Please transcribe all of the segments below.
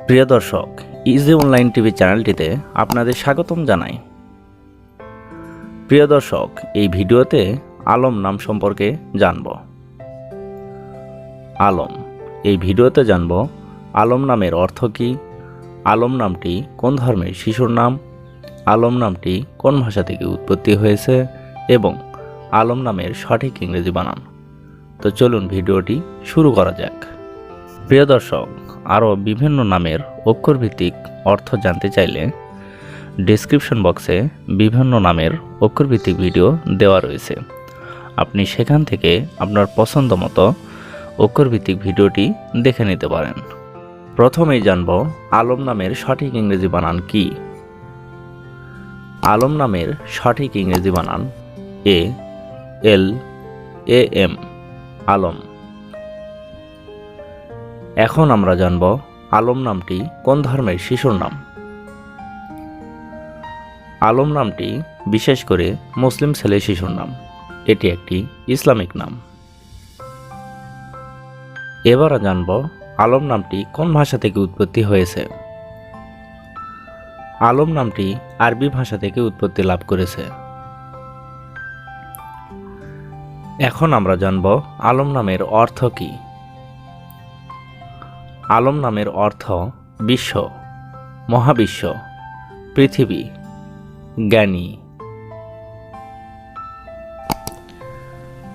প্রিয় দর্শক easy online TV চ্যানেলটিতে আপনাদের স্বাগতম জানাই। প্রিয় দর্শক, এই ভিডিওতে আলম নাম সম্পর্কে জানব। আলম, এই ভিডিওতে জানব আলম নামের অর্থ কী, আলম নামটি কোন ধর্মের শিশুর নাম, আলম নামটি কোন ভাষা থেকে উৎপত্তি হয়েছে এবং আলম নামের সঠিক ইংরেজি বানান। তো চলুন ভিডিওটি শুরু করা যাক। প্রিয় দর্শক আরও বিভিন্ন নামের অক্ষরভিত্তিক অর্থ জানতে চাইলে ডেসক্রিপশন বক্সে বিভিন্ন নামের অক্ষরভিত্তিক ভিডিও দেওয়া রয়েছে। আপনি সেখান থেকে আপনার পছন্দ মতো অক্ষরভিত্তিক ভিডিওটি দেখে নিতে পারেন। প্রথমেই জানব আলম নামের সঠিক ইংরেজি বানান কি? আলম নামের সঠিক ইংরেজি বানান এ, এল, এ, এম, আলম। এখন আমরা জানব আলম নামটি কোন ধর্মের শিশুর নাম। আলম নামটি বিশেষ করে মুসলিম ছেলে শিশুর নাম। এটি একটি ইসলামিক নাম। এবার জানব আলম নামটি কোন ভাষা থেকে উৎপত্তি হয়েছে। আলম নামটি আরবি ভাষা থেকে উৎপত্তি লাভ করেছে। এখন আমরা জানব আলম নামের অর্থ কী। আলম নামের অর্থ বিশ্ব, মহাবিশ্ব, পৃথিবী, জ্ঞানী।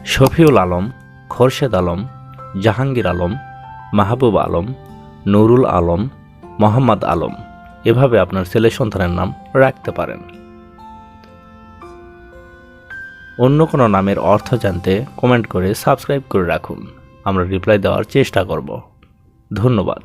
শফিউল আলম, খোরশেদ আলম, জাহাঙ্গীর আলম, মাহবুব আলম, নুরুল আলম, মোহাম্মদ আলম। এভাবে আপনার ছেলে সন্তানের নাম রাখতে পারেন। অন্য কোনো নামের অর্থ জানতে কমেন্ট করে সাবস্ক্রাইব করে রাখুন। আমরা রিপ্লাই দেওয়ার চেষ্টা করব। ধন্যবাদ